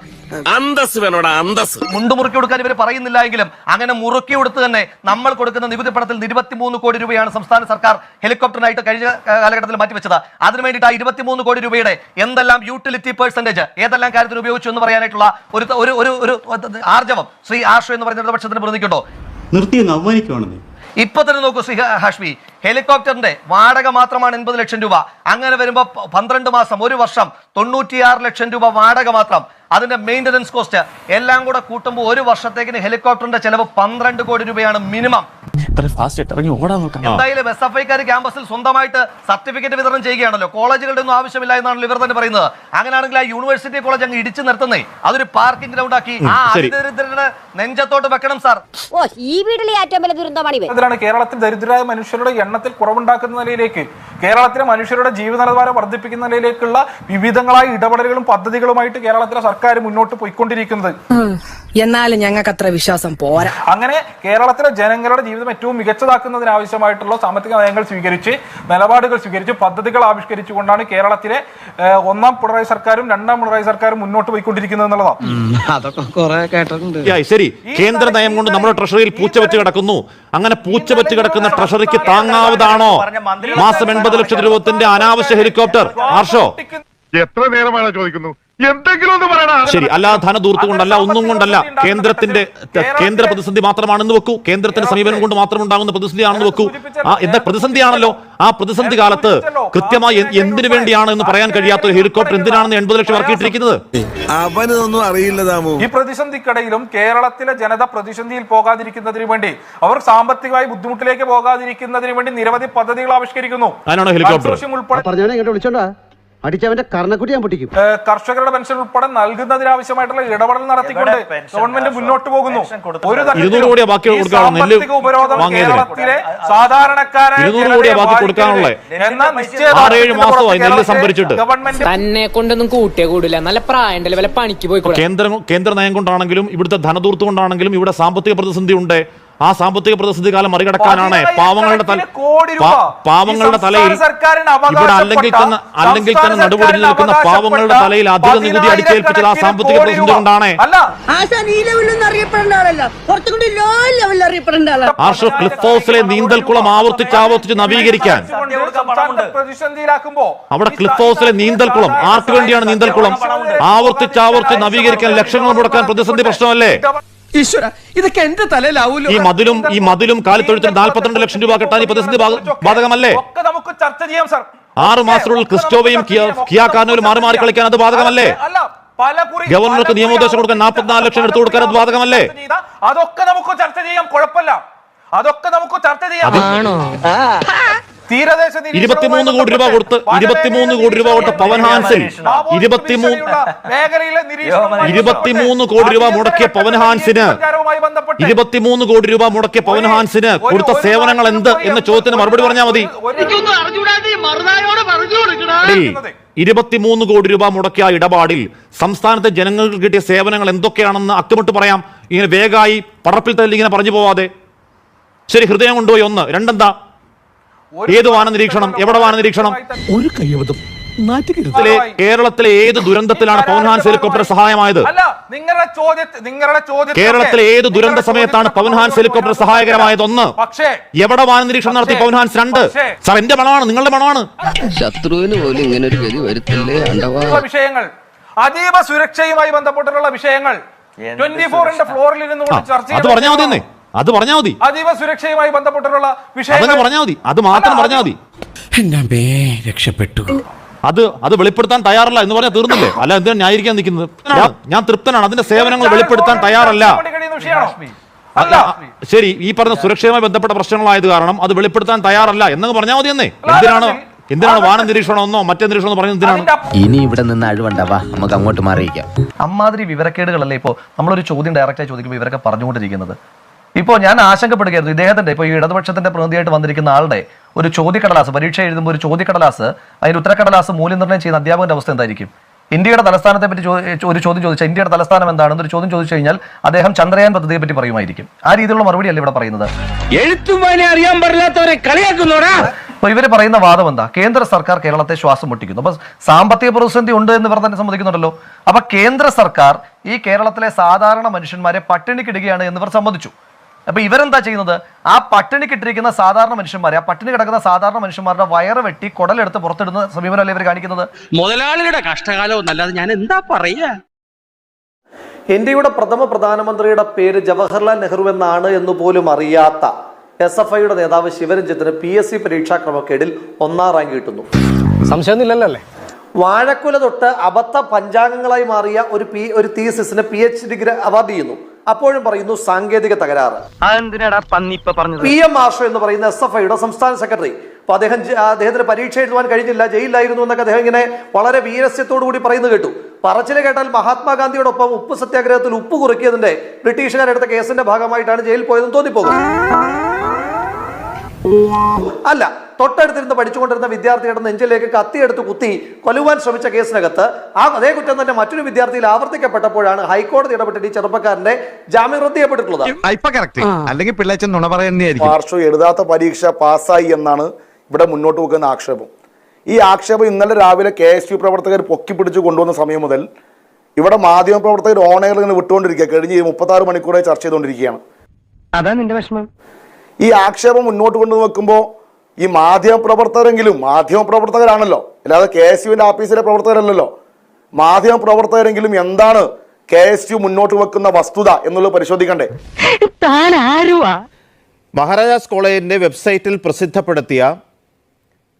Speaker 5: അന്തസ് വേണോടാ അന്തസ്
Speaker 1: മുണ്ട് മുറുക്കി കൊടുക്കാൻ ഇവർ പറയുന്നില്ല എങ്കിലും അങ്ങനെ മുറുക്കി കൊടുത്ത് തന്നെ നമ്മൾ കൊടുക്കുന്ന നികുതി പണത്തിൽ ഇരുപത്തിമൂന്ന് കോടി രൂപയാണ് സംസ്ഥാന സർക്കാർ ഹെലികോപ്റ്ററിനായിട്ട് കഴിഞ്ഞ കാലഘട്ടത്തിൽ മാറ്റിവെച്ചത്. അതിനു വേണ്ടിയിട്ട് ആ ഇരുപത്തിമൂന്ന് കോടി രൂപയുടെ എന്തെല്ലാം യൂട്ടിലിറ്റി പെർസെന്റേജ് ഏതെല്ലാം കാര്യത്തിൽ ഉപയോഗിച്ചു എന്ന് പറയാനായിട്ടുള്ള ഒരു ഒരു ഒരു ഒരു ആർജവം. ശ്രീ ആഷു എന്ന് പറഞ്ഞ പക്ഷത്തിന് പ്രതിക്കുണ്ടോ
Speaker 7: നിർത്തി അവമാനിക്കുവാണെന്നേ
Speaker 1: ഇപ്പൊ തന്നെ നോക്കൂ ശ്രീ ഹാഷ്മി. ഹെലികോപ്റ്ററിന്റെ വാടക മാത്രമാണ് എൺപത് ലക്ഷം രൂപ. അങ്ങനെ വരുമ്പോൾ പന്ത്രണ്ട് മാസം ഒരു വർഷം തൊണ്ണൂറ്റിയാറ് ലക്ഷം രൂപ വാടക മാത്രം. അതിന്റെ മെയിന്റനൻസ് കോസ്റ്റ് എല്ലാം കൂടെ കൂട്ടുമ്പോൾ ഒരു വർഷത്തേക്കിന് ഹെലികോപ്റ്ററിന്റെ ചെലവ് പന്ത്രണ്ട് കോടി രൂപയാണ് മിനിമം. എന്തായാലും എസ് എഫ് ഐക്കാർ ക്യാമ്പസിൽ സ്വന്തമായിട്ട് സർട്ടിഫിക്കറ്റ് വിതരണം ചെയ്യുകയാണല്ലോ. കോളേജുകളുടെ ഒന്നും ആവശ്യമില്ല എന്നാണ് ഇവർ തന്നെ പറയുന്നത്. അങ്ങനെയാണെങ്കിൽ ആ യൂണിവേഴ്സിറ്റി കോളേജ് അങ്ങ് ഇടിച്ചു നിർത്തുന്നേ. അതൊരു പാർക്കിംഗ് ഗ്രൗണ്ട് ആക്കി. ആ. അതിദരിദ്രരുടെ നെഞ്ചത്തോട്ട് വെക്കണം സാർ.
Speaker 11: ഓ ഈ വീട്ടിലെ ഏറ്റവും വലിയ ദുരന്തമാണ്
Speaker 8: കേരളത്തിൽ ദരിദ്രരായ മനുഷ്യരുടെ എണ്ണത്തിൽ കുറവുണ്ടാക്കുന്ന നിലയിലേക്ക് കേരളത്തിലെ മനുഷ്യരുടെ ജീവിത നിലവാരം വർദ്ധിപ്പിക്കുന്ന നിലയിലേക്കുള്ള വിവിധങ്ങളായ ഇടപെടലുകളും പദ്ധതികളുമായിട്ട് കേരളത്തിലെ സർക്കാർ മുന്നോട്ട് പോയിക്കൊണ്ടിരിക്കുന്നത്.
Speaker 9: എന്നാലും ഞങ്ങൾക്ക് അത്ര വിശ്വാസം പോരാ.
Speaker 8: അങ്ങനെ കേരളത്തിലെ ജനങ്ങളുടെ ജീവിതം ഏറ്റവും മികച്ചതാക്കുന്നതിന് ആവശ്യമായിട്ടുള്ള സാമ്പത്തിക നയങ്ങൾ സ്വീകരിച്ച് നിലപാടുകൾ സ്വീകരിച്ച് പദ്ധതികൾ ആവിഷ്കരിച്ചുകൊണ്ടാണ് കേരളത്തിലെ ഒന്നാം പിണറായി സർക്കാരും രണ്ടാം പിണറായി സർക്കാരും മുന്നോട്ട് പോയിക്കൊണ്ടിരിക്കുന്നത് എന്നുള്ളതാണ്.
Speaker 10: അതൊക്കെ കൊറേ കേട്ടിട്ടുണ്ട്.
Speaker 2: ശരി. കേന്ദ്ര നയം കൊണ്ട് നമ്മുടെ ട്രഷറിയിൽ പൂച്ചവെച്ച് കിടക്കുന്നു. അങ്ങനെ പൂച്ചവെച്ച് കിടക്കുന്ന ട്രഷറിക്ക് താങ്ങാവുന്നതാണോ? മാസം എൺപത് ലക്ഷം രൂപത്തിന്റെ അനാവശ്യ ഹെലികോപ്റ്റർ. ആർഷോ
Speaker 3: എത്ര നേരമാണ് ചോദിക്കുന്നു? എന്തെങ്കിലും
Speaker 2: ശരി അല്ല ധനദൂർത്ത് കൊണ്ടല്ല ഒന്നും കൊണ്ടല്ല. കേന്ദ്രത്തിന്റെ കേന്ദ്ര പ്രതിസന്ധി മാത്രമാണെന്ന് വെക്കൂ. കേന്ദ്രത്തിന്റെ സമീപനം കൊണ്ട് മാത്രം ഉണ്ടാകുന്ന പ്രതിസന്ധിയാണെന്ന് വെക്കൂ. ആ എന്താ പ്രതിസന്ധിയാണല്ലോ? ആ പ്രതിസന്ധി കാലത്ത് കൃത്യമായി എന്തിനു വേണ്ടിയാണ് എന്ന് പറയാൻ കഴിയാത്ത ഒരു ഹെലികോപ്റ്റർ എന്തിനാണെന്ന് എൺപത് ലക്ഷം ഇറക്കിയിട്ടിരിക്കുന്നത്
Speaker 5: അവനൊന്നും അറിയില്ല താമോ
Speaker 8: ഈ പ്രതിസന്ധിക്കിടയിലും കേരളത്തിലെ ജനത പ്രതിസന്ധിയിൽ പോകാതിരിക്കുന്നതിന് വേണ്ടി അവർ സാമ്പത്തികമായി ബുദ്ധിമുട്ടിലേക്ക് പോകാതിരിക്കുന്നതിന് വേണ്ടി നിരവധി പദ്ധതികൾ ആവിഷ്കരിക്കുന്നു.
Speaker 2: അതിനാണോ ഹെലികോപ്റ്റർ?
Speaker 8: ഉൾപ്പെടെ
Speaker 4: ഇങ്ങോട്ട് വിളിച്ചോണ്ടാ. അടിച്ചവന്റെ കർണക്കുട്ടി ഞാൻ പൊട്ടിക്കും.
Speaker 8: കർഷകരുടെ പെൻഷൻ ഉൾപ്പെടെ നൽകുന്നതിനാവശ്യമായിട്ടുള്ള ഇടപെടൽ നടത്തിക്കൊണ്ട് ഗവൺമെന്റ് മുന്നോട്ട് പോകുന്നു. ഒരു. സാമ്പത്തിക ഉപരോധം കേരളത്തിലെ സാധാരണക്കാരെ
Speaker 9: തന്നെ കൊണ്ടൊന്നും കൂട്ടിയേ കൂടില്ല. നല്ല പ്രായം വല്ല പണിക്ക് പോയി
Speaker 2: കേന്ദ്ര കേന്ദ്ര നയം കൊണ്ടാണെങ്കിലും ഇവിടുത്തെ ധനദൂർത്ത് കൊണ്ടാണെങ്കിലും ഇവിടെ സാമ്പത്തിക പ്രതിസന്ധി ഉണ്ട്. ആ സാമ്പത്തിക പ്രതിസന്ധി കാലം മറികടക്കാനാണ് പാവങ്ങളുടെ തല
Speaker 8: കോടി രൂപ.
Speaker 2: പാവങ്ങളുടെ തലയിൽ ഇവിടെ അല്ലെങ്കിൽ തന്നെ അല്ലെങ്കിൽ തന്നെ
Speaker 8: നടുപടി
Speaker 2: നിൽക്കുന്ന പാവങ്ങളുടെ തലയിൽ അധിക നികുതി അടിച്ചേൽപ്പിച്ചത് ആ സാമ്പത്തിക പ്രതിസന്ധി കൊണ്ടാണ്. ആർഷോ ക്ലിഫ് ഹൗസിലെ നീന്തൽക്കുളം ആവർത്തിച്ച് ആവർത്തിച്ച് നവീകരിക്കാൻ. അവിടെ ക്ലിഫ് ഹൗസിലെ നീന്തൽക്കുളം ആർക്ക് വേണ്ടിയാണ് നീന്തൽക്കുളം? ആവർത്തിച്ച് ആവർത്തിച്ച് നവീകരിക്കാൻ ലക്ഷങ്ങൾ മുടക്കാൻ പ്രതിസന്ധി പ്രശ്നമല്ലേ?
Speaker 4: ഈശ്വര ഇതൊക്കെ എന്റെ തലയിലാവൂലോ?
Speaker 2: ഈ മതിലും ഈ മതിലും കാലിത്തൊഴുത്തിന് നാൽപ്പത്തിരണ്ട് ലക്ഷം രൂപ കിട്ടാൻ ഈ പ്രതിസന്ധി ബാധ- ബാധകമല്ലേ?
Speaker 8: ഒക്കെ നമുക്ക് ചർച്ച ചെയ്യാം സർ.
Speaker 2: ആറ് മാസത്തിനുള്ളിൽ ക്രിസ്റ്റോവയും കിയാക്കാനും കിയാ മാറി മാറി കളിക്കാൻ അത് ബാധകമല്ലേ? ഗവർണർക്ക്
Speaker 8: നിയമോദ്ദേശം
Speaker 2: നിയമോപദേശം കൊടുക്കാൻ 44 ലക്ഷം എടുത്തു കൊടുക്കാൻ അത് ബാധകമല്ലേ?
Speaker 8: അതൊക്കെ നമുക്ക് ചർച്ച ചെയ്യാം. കുഴപ്പമില്ല. അതൊക്കെ നമുക്ക് ചർച്ച ചെയ്യാം. തീരദേശ
Speaker 2: ഇരുപത്തിമൂന്ന് കോടി രൂപ കൊടുത്ത് ഇരുപത്തിമൂന്ന് കോടി രൂപ കൊടുത്ത പവൻ
Speaker 8: ഹാൻസൻ
Speaker 2: ഇരുപത്തിമൂന്ന്
Speaker 8: മേഖലയിലെ
Speaker 2: ഇരുപത്തിമൂന്ന് കോടി രൂപ മുടക്കിയ പവൻ ഹാൻസിന് ഇരുപത്തിമൂന്ന് കോടി രൂപ മുടക്കിയ പവൻ ഹാൻസിന് കൊടുത്ത സേവനങ്ങൾ എന്ത് എന്ന ചോദ്യത്തിന് മറുപടി പറഞ്ഞാൽ മതി. ഇരുപത്തിമൂന്ന് കോടി രൂപ മുടക്കിയ ആ ഇടപാടിൽ സംസ്ഥാനത്തെ ജനങ്ങൾക്ക് കിട്ടിയ സേവനങ്ങൾ എന്തൊക്കെയാണെന്ന് അക്കമിട്ട് പറയാം. ഇങ്ങനെ വേഗമായി പടപ്പിൽ തല്ലി ഇങ്ങനെ പറഞ്ഞു പോവാതെ. ശരി ഹൃദയം കൊണ്ടുപോയി ഒന്ന്. രണ്ടെന്താ? ഏത് വാന നിരീക്ഷണം എവിടെ വാന നിരീക്ഷണം
Speaker 4: ഒരു നാറ്റുകരുത്
Speaker 2: കേരളത്തിലെ കേരളത്തിലെ ഏത് ദുരന്തത്തിലാണ് പവൻ ഹാൻസ് ഹെലികോപ്റ്റർ സഹായമായത്?
Speaker 8: നിങ്ങളുടെ ചോദ്യത്തിൽ നിങ്ങളുടെ ചോദ്യം
Speaker 2: കേരളത്തിലെ ഏത് ദുരന്ത സമയത്താണ് പവൻ ഹാൻസ് ഹെലികോപ്റ്റർ സഹായകരമായത് ഒന്ന്?
Speaker 8: പക്ഷേ
Speaker 2: എവിടെ വാന നിരീക്ഷണം നടത്തി
Speaker 8: പവൻഹാൻസ്
Speaker 2: പവൻ ഹാൻസ് രണ്ട് സാർ എന്റെ പണമാണ് നിങ്ങളുടെ പണമാണ്
Speaker 10: ശത്രുവിന് പോലും ഇങ്ങനെ ഒരു ഗതി വരുത്തില്ലേ അണ്ടവാ?
Speaker 8: വിഷയങ്ങൾ. അതീവ സുരക്ഷയുമായി ബന്ധപ്പെട്ടിട്ടുള്ള വിഷയങ്ങൾ. ട്വന്റി ഫോറിന്റെ ഫ്ലോറിൽ ഇരുന്ന് ചർച്ച
Speaker 2: അത് പറഞ്ഞാൽ മതി അത് പറഞ്ഞാൽ മതി.
Speaker 8: അതീവ സുരക്ഷയുമായി ബന്ധപ്പെട്ടിട്ടുള്ള
Speaker 2: വിഷയം പറഞ്ഞാൽ മതി. അത് മാത്രം പറഞ്ഞാൽ മതി.
Speaker 4: രക്ഷപ്പെട്ടു.
Speaker 2: അത് അത് വെളിപ്പെടുത്താൻ തയ്യാറല്ല എന്ന് പറഞ്ഞാൽ തീർന്നില്ലേ? അല്ല എന്തിനാണ് ന്യായീകരിക്കാൻ നിൽക്കുന്നത്? ഞാൻ- തൃപ്തനാണ്. അതിന്റെ സേവനങ്ങൾ വെളിപ്പെടുത്താൻ തയ്യാറല്ല. ശരി ഈ പറഞ്ഞ സുരക്ഷയുമായി ബന്ധപ്പെട്ട പ്രശ്നങ്ങളായത് കാരണം അത് വെളിപ്പെടുത്താൻ തയ്യാറല്ല എന്നങ്ങ് പറഞ്ഞാൽ മതി എന്നേ. എന്തിനാണ് എന്തിനാണ് വാന നിരീക്ഷണം ഒന്നോ മറ്റേ നിരീക്ഷണം പറഞ്ഞു പറയുന്നത് എന്തിനാണ്
Speaker 10: ഇനി ഇവിടെ നിന്ന് അഴിവണ്ടാവാ നമുക്ക് അങ്ങോട്ട് മാറിയിക്കാം
Speaker 1: അമ്മാതിരി വിവരക്കേടുകളല്ലേ ഇപ്പോൾ നമ്മളൊരു ചോദ്യം ഡയറക്റ്റായി ചോദിക്കുമ്പോൾ ഇവരൊക്കെ പറഞ്ഞുകൊണ്ടിരിക്കുന്നത്. ഇപ്പോൾ ഞാൻ ആശങ്കപ്പെടുകയായിരുന്നു. ഇദ്ദേഹത്തിന്റെ ഇപ്പോൾ ഈ ഇടതുപക്ഷത്തിന്റെ പ്രതിനിധിയായിട്ട് വന്നിരിക്കുന്ന ആളുടെ ഒരു ചോദ്യക്കടലാസ് പരീക്ഷ എഴുതുമ്പോൾ ഒരു ചോദ്യക്കടലാസ് അതിന് ഉത്തരക്കടലാസ് മൂല്യനിർണയം ചെയ്യുന്ന അധ്യാപകന്റെ അവസ്ഥ എന്തായിരിക്കും? ഇന്ത്യയുടെ തലസ്ഥാനത്തെ പറ്റി ഒരു ചോദ്യം ചോദിച്ചാൽ ഇന്ത്യയുടെ തലസ്ഥാനം എന്താണെന്ന് ഒരു ചോദ്യം ചോദിച്ചു കഴിഞ്ഞാൽ അദ്ദേഹം ചന്ദ്രയാൻ പദ്ധതിയെ പറ്റി പറയുമായിരിക്കും. ആ രീതിയിലുള്ള മറുപടി അല്ല ഇവിടെ പറയുന്നത്?
Speaker 10: അറിയാൻ കളിയാക്കുന്നോടാ?
Speaker 1: അപ്പൊ ഇവർ പറയുന്ന വാദം എന്താ? കേന്ദ്ര സർക്കാർ കേരളത്തെ ശ്വാസം മുട്ടിക്കുന്നു. അപ്പൊ സാമ്പത്തിക പ്രതിസന്ധി ഉണ്ട് എന്ന് ഇവർ തന്നെ സമ്മതിക്കുന്നുണ്ടല്ലോ. അപ്പൊ കേന്ദ്ര സർക്കാർ ഈ കേരളത്തിലെ സാധാരണ മനുഷ്യന്മാരെ പട്ടിണിക്കിടുകയാണ് എന്നിവർ സംബന്ധിച്ചു സമ്മതിച്ചു. അപ്പൊ ഇവരെന്താ ചെയ്യുന്നത്? ആ പട്ടിണിക്കിട്ടിരിക്കുന്ന സാധാരണ മനുഷ്യന്മാരെ ആ പട്ടിണി കിടക്കുന്ന സാധാരണ മനുഷ്യന്മാരുടെ വയറ് വെട്ടി കുടലെടുത്ത് പുറത്തിടുന്ന സമീപനമല്ലേ ഇവർ കാണിക്കുന്നത്?
Speaker 10: മുതലാളിയുടെ കഷ്ടകാലം എന്നല്ലാതെ ഞാൻ എന്താ പറയാ?
Speaker 1: ഇന്ത്യയുടെ പ്രഥമ പ്രധാനമന്ത്രിയുടെ പേര് ജവഹർലാൽ നെഹ്റു എന്നാണ് എന്ന് പോലും അറിയാത്ത എസ് എഫ് ഐയുടെ നേതാവ് ശിവരഞ്ജിത്തിന് പി എസ് സി പരീക്ഷാ ക്രമക്കേടിൽ ഒന്നാം റാങ്ക് കിട്ടുന്നു.
Speaker 9: സംശയമൊന്നുമില്ലല്ലേ?
Speaker 1: വാഴക്കുല തൊട്ട് അബദ്ധ പഞ്ചാംഗങ്ങളായി മാറിയ ഒരു പി ഒരു തീസിസിന് പി എച്ച് ഡിഗ്രി അവാർഡ് ചെയ്യുന്നു. അപ്പോഴും പറയുന്നു സാങ്കേതിക തകരാറ്. പി എം മാർഷോ എന്ന് പറയുന്ന എസ് എഫ് ഐയുടെ സംസ്ഥാന സെക്രട്ടറി. അപ്പൊ അദ്ദേഹം അദ്ദേഹത്തിന് പരീക്ഷ എഴുതുവാൻ കഴിഞ്ഞില്ല ജയിലിലായിരുന്നു എന്നൊക്കെ അദ്ദേഹം ഇങ്ങനെ വളരെ വീരസ്യത്തോടു കൂടി പറയുന്നത് കേട്ടു. പറച്ചിലെ കേട്ടാൽ മഹാത്മാഗാന്ധിയോടൊപ്പം ഉപ്പ് സത്യാഗ്രഹത്തിൽ ഉപ്പ് കുറയ്ക്കിയതിന്റെ ബ്രിട്ടീഷുകാരെടുത്ത കേസിന്റെ ഭാഗമായിട്ടാണ് ജയിലിൽ പോയതെന്ന് തോന്നിപ്പോകും. അല്ല തൊട്ടടുത്തിരുന്ന് പഠിച്ചുകൊണ്ടിരുന്ന വിദ്യാർത്ഥിയുടെ നെഞ്ചിലേക്ക് കത്തിയെടുത്ത് കുത്തി കൊല്ലുവാൻ ശ്രമിച്ച കേസിനകത്ത് ആ അതേ കുറ്റം തന്നെ മറ്റൊരു വിദ്യാർത്ഥിയിൽ ആവർത്തിക്കപ്പെട്ടപ്പോഴാണ് ഹൈക്കോടതി ഇടപെട്ടിട്ട് ഈ ചെറുപ്പക്കാരന്റെ ജാമ്യം റദ്ദ് ചെയ്യപ്പെട്ടിട്ടുള്ളത്.
Speaker 5: കറക്റ്റ് അല്ലെങ്കിൽ പിള്ളേച്ചൻ നുണ പറയുന്നതായിരിക്കും.
Speaker 12: മാർഷോ എഴുതാത്ത പരീക്ഷ പാസ്സായി എന്നാണ് ഇവിടെ മുന്നോട്ട് വെക്കുന്ന ആക്ഷേപം. ഈ ആക്ഷേപം ഇന്നലെ രാവിലെ കെ എസ് യു പ്രവർത്തകർ പൊക്കിപ്പിടിച്ച് കൊണ്ടുവന്ന സമയം മുതൽ ഇവിടെ മാധ്യമ പ്രവർത്തകർ ഓണയിൽ ഇങ്ങനെ വിട്ടുകൊണ്ടിരിക്കുക. കഴിഞ്ഞ് മുപ്പത്തി മുപ്പത്താറ് മണിക്കൂറായി ചർച്ച ചെയ്തുകൊണ്ടിരിക്കുകയാണ്.
Speaker 3: അതാ നിന്റെ വിഷമം.
Speaker 12: ഈ ആക്ഷേപം മുന്നോട്ട് കൊണ്ടു വെക്കുമ്പോൾ ഈ മാധ്യമ പ്രവർത്തകരെങ്കിലും മാധ്യമ പ്രവർത്തകരാണല്ലോ അല്ലാതെ കെ എസ് യുവിന്റെ ആഫീസിലെ പ്രവർത്തകരല്ലല്ലോ. മാധ്യമ പ്രവർത്തകരെങ്കിലും എന്താണ് കെ എസ് യു മുന്നോട്ട് വെക്കുന്ന വസ്തുത എന്നുള്ളത് പരിശോധിക്കണ്ടേ?
Speaker 13: മഹാരാജാസ് കോളേജിന്റെ വെബ്സൈറ്റിൽ പ്രസിദ്ധപ്പെടുത്തിയ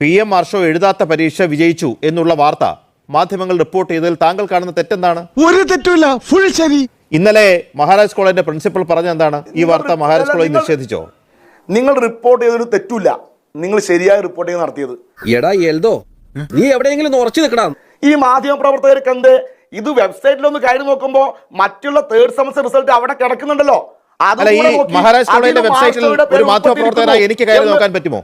Speaker 13: പി എം മാർഷോ എഴുതാത്ത പരീക്ഷ വിജയിച്ചു എന്നുള്ള വാർത്ത മാധ്യമങ്ങൾ റിപ്പോർട്ട് ചെയ്തതിൽ താങ്കൾ കാണുന്ന തെറ്റെന്താണ്?
Speaker 4: ഒരു തെറ്റുമില്ല. ഫുൾ ശരി.
Speaker 13: ഇന്നലെ മഹാരാജ് കോളേജിന്റെ പ്രിൻസിപ്പൽ പറഞ്ഞ എന്താണ്? ഈ വാർത്ത മഹാരാജ് കോളേജ് നിഷേധിച്ചോ?
Speaker 12: നിങ്ങൾ റിപ്പോർട്ട് ചെയ്തൊരു തെറ്റില്ല. നിങ്ങൾ ശരിയായ റിപ്പോർട്ടിംഗ് നടത്തിയത്.
Speaker 10: എടാ എൽദോ നീ എവിടെയെങ്കിലും ഉറച്ചു നിൽക്കണം
Speaker 12: ഈ മാധ്യമ പ്രവർത്തകർക്ക് എന്ത്? ഇത് വെബ്സൈറ്റിലൊന്ന് കയറി നോക്കുമ്പോ മറ്റുള്ള തേർഡ് സെമസ്റ്റർ റിസൾട്ട് അവിടെ കിടക്കുന്നുണ്ടല്ലോ.
Speaker 13: അല്ല ഈ
Speaker 12: അതിലും
Speaker 13: വെബ്സൈറ്റിൽ ഒരു എനിക്ക് കയറി നോക്കാൻ പറ്റുമോ?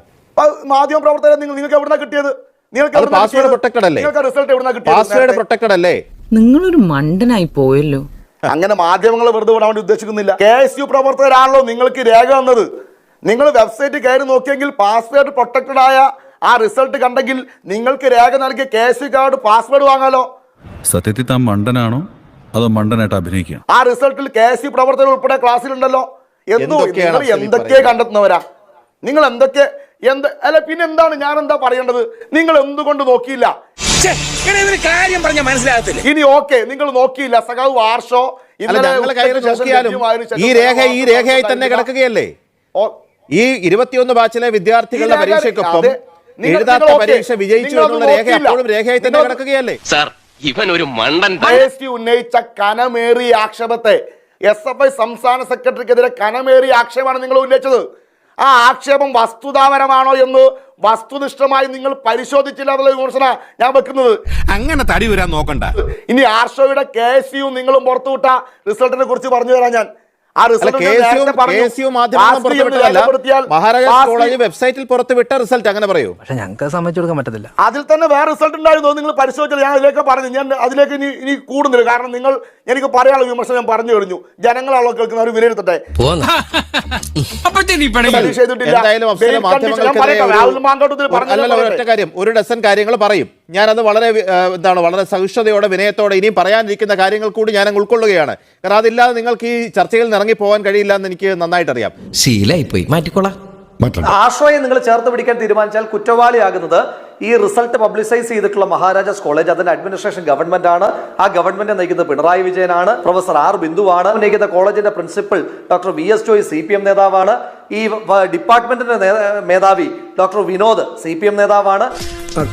Speaker 12: മാധ്യമ പ്രവർത്തകരെ നിങ്ങൾ നിങ്ങൾക്ക് എവിടുന്ന കിട്ടിയത്? നിങ്ങൾക്ക്
Speaker 13: പാസ്വേഡ് പ്രൊട്ടക്റ്റഡ് അല്ലേ?
Speaker 12: നിങ്ങൾക്ക് റിസൾട്ട് എവിടുന്ന കിട്ടിയത്?
Speaker 13: പാസ്വേഡ് പ്രൊട്ടക്റ്റഡ് അല്ലേ?
Speaker 11: നിങ്ങളൊരു മണ്ടനായി പോയല്ലോ.
Speaker 12: അങ്ങനെ മാധ്യമങ്ങൾ വെറുതെ വിടാൻ വേണ്ടി ഉദ്ദേശിക്കുന്നില്ല. കെ എസ് യു പ്രവർത്തകരാണല്ലോ നിങ്ങൾക്ക് രേഖ തന്നത്. നിങ്ങൾ വെബ്സൈറ്റ് കയറി നോക്കിയെങ്കിൽ പാസ്വേഡ് പ്രൊട്ടക്റ്റഡ് ആയ ആ റിസൾട്ട് കണ്ടെങ്കിൽ നിങ്ങൾക്ക് രേഖ നൽകിയ കെ സി കാർഡ് പാസ്വേഡ് വാങ്ങാലോ.
Speaker 4: സത്യത്തിൽ താൻ മണ്ടനാണോ? അതോ മണ്ടനായിട്ട് അഭിനയിക്കുക?
Speaker 12: ആ റിസൾട്ടിൽ കെ സി പ്രവർത്തകർ ഉൾപ്പെടെ ക്ലാസ്സിലുണ്ടല്ലോ എന്തോ നിങ്ങൾ എന്തൊക്കെ? കണ്ടെത്തുന്നവരാ? നിങ്ങൾ എന്തൊക്കെ എന്ത് അല്ല പിന്നെ എന്താണ് ഞാൻ എന്താ പറയേണ്ടത്? നിങ്ങൾ എന്തുകൊണ്ട് നോക്കിയില്ല?
Speaker 10: കാര്യം പറഞ്ഞ മനസ്സിലാകത്തില്ല.
Speaker 12: ഇനി ഓക്കെ നിങ്ങൾ നോക്കിയില്ല. സഖാവ് വാർഷോ ഇന്നലെ
Speaker 13: ഈ രേഖ ഈ രേഖയായി തന്നെ കിടക്കുകയല്ലേ?
Speaker 12: ഓ,
Speaker 13: ഈ ഇരുപത്തിയൊന്ന് ബാച്ചിലെ വിദ്യാർത്ഥികളുടെ പരീക്ഷയ്ക്കൊപ്പം എഴുതാത്ത പരീക്ഷ വിജയിച്ചു എന്നുള്ള രേഖ
Speaker 12: എപ്പോഴും
Speaker 13: അപ്പോഴും രേഖയായി തന്നെ കിടക്കുകയല്ലേ?
Speaker 5: സാർ ഇവൻ ഒരു മണ്ടൻ
Speaker 12: ഉന്നയിച്ച കനമേറിയ ആക്ഷേപത്തെ എസ് എഫ് ഐ സംസ്ഥാന സെക്രട്ടറിക്കെതിരെ കനമേറിയ ആക്ഷേപമാണ് നിങ്ങൾ ഉന്നയിച്ചത്. ആ ആക്ഷേപം വസ്തുതാപരമാണോ എന്ന് വസ്തുനിഷ്ഠമായി നിങ്ങൾ പരിശോധിച്ചില്ല എന്നുള്ള വിമർശന ഞാൻ വെക്കുന്നത്.
Speaker 5: അങ്ങനെ തടി വരാൻ നോക്കണ്ട.
Speaker 12: ഇനി ആർഷോയുടെ കെ എസ് യു നിങ്ങളും പുറത്തുവിട്ട റിസൾട്ടിനെ കുറിച്ച് പറഞ്ഞു തരാം ഞാൻ.
Speaker 13: മഹാരാജാസ് കോളേജ് വെബ്സൈറ്റിൽ പുറത്തുവിട്ട റിസൾട്ട് അങ്ങനെ പറയൂ.
Speaker 4: പക്ഷെ ഞങ്ങൾക്ക് സമ്മതിച്ചു കൊടുക്കാൻ പറ്റത്തില്ല.
Speaker 12: അതിൽ തന്നെ വേറെ റിസൾട്ട് ഉണ്ടായിരുന്നു നിങ്ങൾ പരിശോധിച്ചത്. ഞാൻ അതിലേക്ക് പറഞ്ഞു. ഞാൻ അതിലേക്ക് ഇനി ഇനി കൂടുന്നില്ല. കാരണം നിങ്ങൾ എനിക്ക് പറയാനുള്ള വിമർശനം ഞാൻ പറഞ്ഞു കഴിഞ്ഞു. ജനങ്ങളാണോ വിലയിരുത്തട്ടെ. condition. ഞാൻ
Speaker 13: മാധ്യമങ്ങൾക്കെതിരെ ഒരു- ഡസൻ കാര്യങ്ങൾ പറയും. ഞാനത് വളരെ എന്താണ് വളരെ സഹിഷ്ണുതയോടെ വിനയത്തോടെ ഇനിയും പറയാനിരിക്കുന്ന കാര്യങ്ങൾ കൂടി ഞാൻ അങ്ങ് ഉൾക്കൊള്ളുകയാണ്. കാരണം അതില്ലാതെ നിങ്ങൾക്ക് ഈ ചർച്ചയിൽ ഇറങ്ങി പോകാൻ കഴിയില്ല എന്ന് എനിക്ക് നന്നായിട്ട് അറിയാം
Speaker 10: ശീലായി പോയി മാറ്റിക്കോളാം
Speaker 1: ആശ്രയം നിങ്ങൾ ചേർത്ത് പിടിക്കാൻ തീരുമാനിച്ചാൽ കുറ്റവാളിയാകുന്നത് ഈ റിസൾട്ട് പബ്ലിസൈസ് ചെയ്തിട്ടുള്ള മഹാരാജാസ് കോളേജ് അതിന്റെ അഡ്മിനിസ്ട്രേഷൻ ഗവൺമെന്റ് ആണ്. ആ ഗവൺമെന്റ് നയിക്കുന്ന പിണറായി വിജയനാണ് പ്രൊഫസർ ആർ ബിന്ദുവാണ്. നയിക്കുന്ന കോളേജിന്റെ principal doctor V S Joy C P M നേതാവാണ്. ഈ ഡിപ്പാർട്ട്മെന്റിന്റെ മേധാവി doctor Vinod C P M നേതാവാണ്.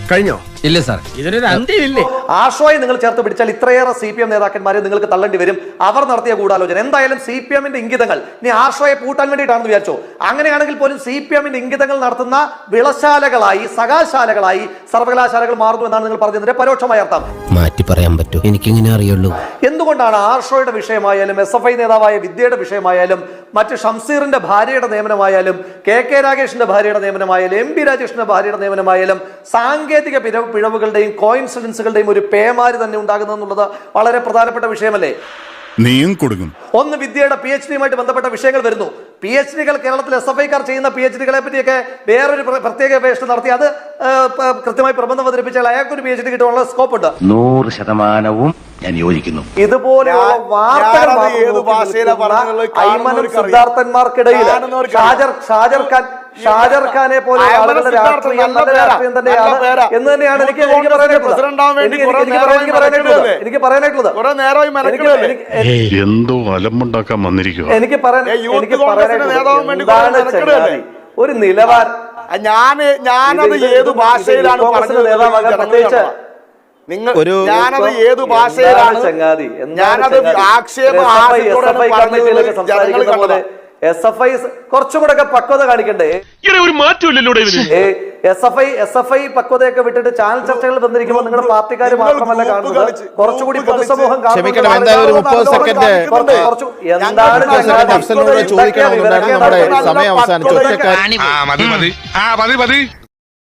Speaker 4: കഴിഞ്ഞോ?
Speaker 10: ഇല്ല സാർ.
Speaker 4: ഇതിനൊരു അന്ത്യമില്ലേ
Speaker 1: ആശ്രയം നിങ്ങൾ ചേർത്ത് പിടിച്ചാൽ ഇത്രയേറെ സി പി എം നേതാക്കന്മാരെ നിങ്ങൾക്ക് തള്ളേണ്ടി വരും. അവർ നടത്തിയ ഗൂഢാലോചന. എന്തായാലും സി പി എമ്മിന്റെ ഇംഗിതങ്ങൾ ഇനി ആശ്രയെ പൂട്ടാൻ വേണ്ടിയിട്ടാണെന്ന് വിചാരിച്ചോ? അങ്ങനെയാണെങ്കിൽ പോലും സി പി എമ്മിന്റെ ഇംഗിതങ്ങൾ നടത്തുന്ന വിളശാലകളായി സകാശാലകളായി സർവകലാശാലകൾ മാറുന്നു എന്നാണ് നിങ്ങൾ പറഞ്ഞതിന്റെ പരോക്ഷമായ അർത്ഥം.
Speaker 10: മാറ്റി പറയാൻ പറ്റും. എനിക്കിങ്ങനെ അറിയുള്ളൂ.
Speaker 1: എന്തുകൊണ്ടാണ് ആർഷോയുടെ വിഷയമായാലും എസ് എഫ് ഐ നേതാവായ വിദ്യയുടെ വിഷയമായാലും മറ്റ് ഷംസീറിന്റെ ഭാര്യയുടെ നിയമനമായാലും കെ കെ രാഗേഷിന്റെ ഭാര്യയുടെ നിയമനമായാലും എം പി രാജേഷിന്റെ ഭാര്യയുടെ നിയമനമായാലും സാങ്കേതിക പിഴ- പിഴവുകളുടെയും കോയിൻസിഡൻസുകളുടെയും ഒരു പേമാരി തന്നെ ഉണ്ടാകുന്നു എന്നുള്ളത് വളരെ പ്രധാനപ്പെട്ട വിഷയമല്ലേ?
Speaker 5: നീയും കൊടുക്കും.
Speaker 1: ഒന്ന് വിദ്യയുടെ പി എച്ച് ഡിയുമായിട്ട് ബന്ധപ്പെട്ട വിഷയങ്ങൾ വരുന്നു. പി എച്ച് ഡികൾ കേരളത്തിൽ എസ് എഫ് ഐക്കാർ ചെയ്യുന്ന പി എച്ച് ഡികളെ പറ്റിയൊക്കെ വേറൊരു പ്ര- പ്രത്യേക അപേക്ഷ നടത്തി. അത് കൃത്യമായി പ്രബന്ധം അവതരിപ്പിച്ചാൽ അയാൾക്ക് ഒരു പി എച്ച് ഡി കിട്ടാനുള്ള സ്കോപ്പ് ഉണ്ട്
Speaker 3: നൂറ് ശതമാനവും ഞാൻ യോജിക്കുന്നു.
Speaker 1: ഇതുപോലെയുള്ള വാർത്തകൾ. സിദ്ധാർത്ഥന്മാർക്കിടയിൽ ഷാജർ ഷാജർ ഖാൻ ഷാജർ ഖാനെ പോലെ
Speaker 12: ഐമനും
Speaker 1: ആളുകളുടെ രാഷ്ട്രീയം
Speaker 12: നല്ല
Speaker 1: നല്ല
Speaker 12: പേരാ.
Speaker 1: രാഷ്ട്രീയം തന്നെയാണ് എന്ന് തന്നെയാണ് എനിക്ക് എനിക്ക് പറയാനായിട്ടുള്ളത്.
Speaker 12: വേണ്ടി
Speaker 1: എനിക്ക് പറയാനായിട്ടുള്ളത്. പറയാനായിട്ടുള്ളത്.
Speaker 5: എന്തോ അലമ്പുണ്ടാക്കാൻ വന്നിരിക്കുക
Speaker 1: എനിക്ക് പറയാൻ എനിക്ക്
Speaker 12: മെനക്കെടുകയല്ലേ?
Speaker 1: ഒരു നിലവാരം
Speaker 12: ഞാൻ ഞാനത് ഏത് ഭാഷയിലാണ്
Speaker 1: പ്രത്യേകിച്ച്
Speaker 12: നിങ്ങൾ ഞാനത് ഏത് ഭാഷയിലാണ്
Speaker 1: ചങ്ങാതി?
Speaker 12: ഞാനത്? ആക്ഷേപം
Speaker 1: SFI എസ് എഫ് ഐ കുറച്ചുകൂടെ ഒക്കെ പക്വത കാണിക്കണ്ടേ?
Speaker 5: ഒരു മാറ്റമില്ലല്ലോ
Speaker 1: S F I S F I പക്വതയൊക്കെ വിട്ടിട്ട് ചാനൽ ചർച്ചകൾ വന്നിരിക്കുമ്പോൾ നിങ്ങളുടെ പാർട്ടിക്കാർ മാത്രമല്ല കാണുന്നത്. കുറച്ചുകൂടി പൊതുസമൂഹം എന്താണ്